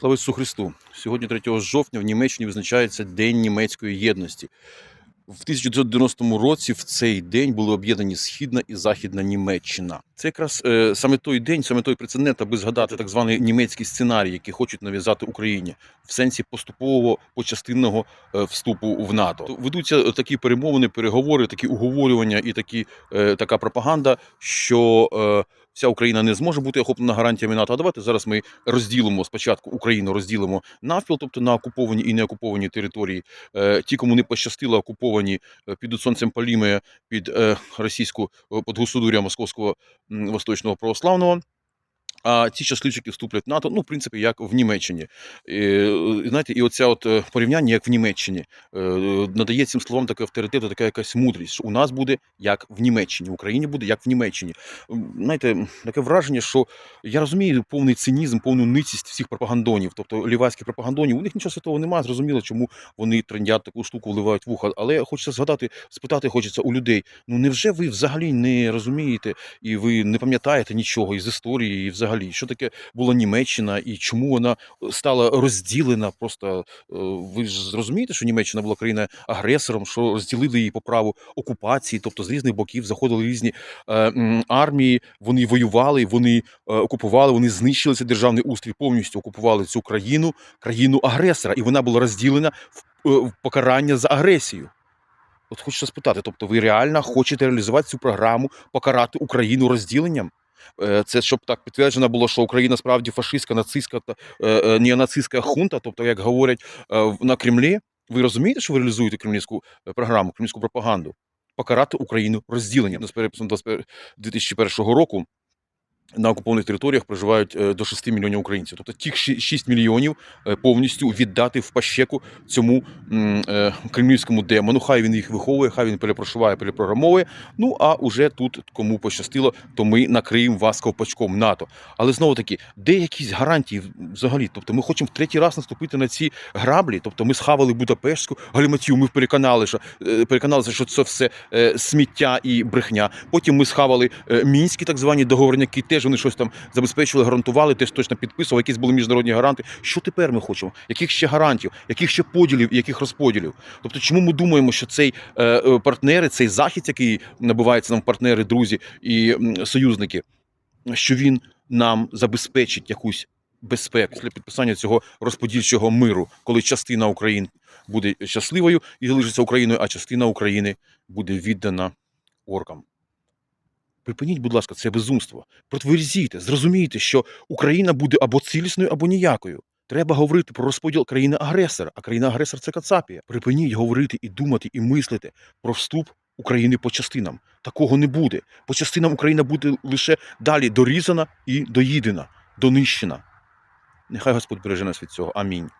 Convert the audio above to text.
Слава Ісусу Христу! Сьогодні, 3 жовтня, в Німеччині визначається День німецької єдності. В 1990 році в цей день були об'єднані Східна і Західна Німеччина. Це якраз е, саме той день, саме той прецедент, аби згадати так званий німецький сценарій, який хочуть нав'язати Україні в сенсі поступового почастинного е, вступу в НАТО. То Ведуться такі перемовини, переговори, такі уговорювання і такі, е, така пропаганда, що е, вся Україна не зможе бути охоплена гарантіями НАТО. А давайте зараз ми розділимо спочатку Україну, розділимо навпіл, тобто на окуповані і неокуповані території. Е, Ті, кому не пощастило, окуповані е, під сонцем Паліми, під е, російську під государя Московського Восточного православного. А ці щасливчики вступлять в НАТО, ну, в принципі, як в Німеччині. Е, знаєте, і оця от е, порівняння, як в Німеччині, е, надає цим словам такий авторитет, така якась мудрість, що у нас буде як в Німеччині, в Україні буде як в Німеччині. Знаєте, таке враження, що я розумію повний цинізм, повну ницість всіх пропагандонів, тобто лівацьких пропагандонів. У них нічого святого немає, зрозуміло, чому вони трендять таку штуку, вливають вуха. Але хочеться згадати, спитати хочеться у людей: ну невже ви взагалі не розумієте і ви не пам'ятаєте нічого із історії, і взагалі, що таке була Німеччина і чому вона стала розділена? Просто е, ви ж зрозумієте, що Німеччина була країною агресором, що розділили її по праву окупації, тобто з різних боків заходили різні е, армії, вони воювали, вони е, окупували, вони знищили цей державний устрій, повністю окупували цю країну, країну агресора, і вона була розділена в, е, покарання за агресію. От хочеться спитати, тобто ви реально хочете реалізувати цю програму, покарати Україну розділенням? Е, Це щоб так підтверджено було, що Україна справді фашистська, нацистська та е, е, неонацистська хунта, тобто, як говорять на Кремлі, ви розумієте, що ви реалізуєте кремлівську програму, кремлівську пропаганду? Покарати Україну розділенням. З переписом 2001 року на окупованих територіях проживають е, до 6 мільйонів українців. Тобто тих ші- 6 мільйонів е, повністю віддати в пащеку цьому е, кремлівському демону. Хай він їх виховує, хай він перепрошиває, перепрограмовує. Ну а уже тут кому пощастило, то ми накриємо вас ковпачком НАТО. Але знову таки, де якісь гарантії взагалі? Тобто ми хочемо в третій раз наступити на ці граблі. Тобто ми схавали Будапештську галіматію, ми переконали, що переконалися, що це все сміття і брехня. Потім ми схавали мінські так звані договорняки. Теж вони щось там забезпечили, гарантували, теж точно підписували, якісь були міжнародні гаранти. Що тепер ми хочемо? Яких ще гарантів, яких ще поділів, яких розподілів? Тобто, чому ми думаємо, що цей е, е, партнери, цей захід, який набивається нам партнери, друзі і союзники, що він нам забезпечить якусь безпеку після підписання цього розподільчого миру, коли частина України буде щасливою і залишиться Україною, а частина України буде віддана оркам. Припиніть, будь ласка, це безумство. Протверзійте, зрозумійте, що Україна буде або цілісною, або ніякою. Треба говорити про розподіл країни-агресора, а країна-агресор це Кацапія. Припиніть говорити і думати, і мислити про вступ України по частинам. Такого не буде. По частинам Україна буде лише далі дорізана і доїдена, донищена. Нехай Господь береже нас від цього. Амінь.